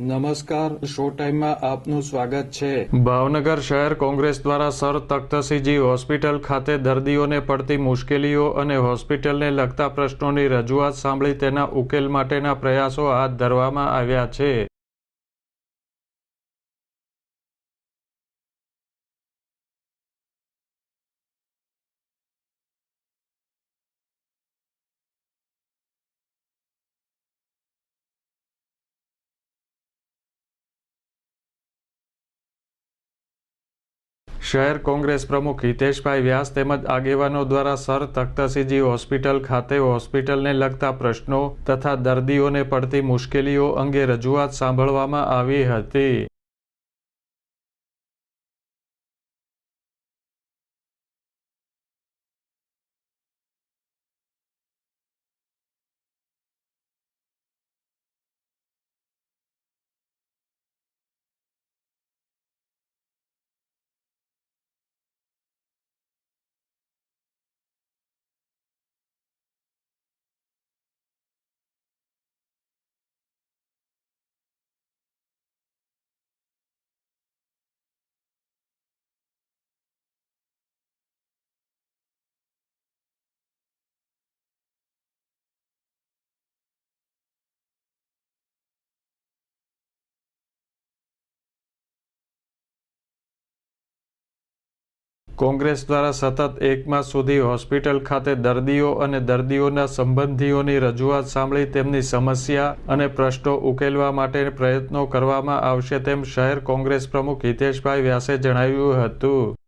નમસ્કાર, શો ટાઈમમાં આપનું સ્વાગત છે. ભાવનગર શહેર કોંગ્રેસ દ્વારા સર તખ્તસિંહજી હોસ્પિટલ ખાતે દર્દીઓને પડતી મુશ્કેલીઓ અને હોસ્પિટલને લગતા પ્રશ્નોની રજૂઆત સાંભળી તેના ઉકેલ માટેના પ્રયાસો હાથ ધરવામાં આવ્યા છે. શહેર કોંગ્રેસ પ્રમુખ હિતેશભાઈ વ્યાસ તેમજ આગેવાનો દ્વારા સર તખ્તસિંહજી હોસ્પિટલ ખાતે હોસ્પિટલને લગતા પ્રશ્નો તથા દર્દીઓને પડતી મુશ્કેલીઓ અંગે રજૂઆત સાંભળવામાં આવી હતી. કોંગ્રેસ દ્વારા સતત એક માસ સુધી હોસ્પિટલ ખાતે દર્દીઓ અને દર્દીઓના સંબંધીઓની રજૂઆત સાંભળી તેમની સમસ્યા અને પ્રશ્નો ઉકેલવા માટે પ્રયત્નો કરવામાં આવશે તેમ શહેર કોંગ્રેસ પ્રમુખ હિતેશભાઈ વ્યાસે જણાવ્યું હતું.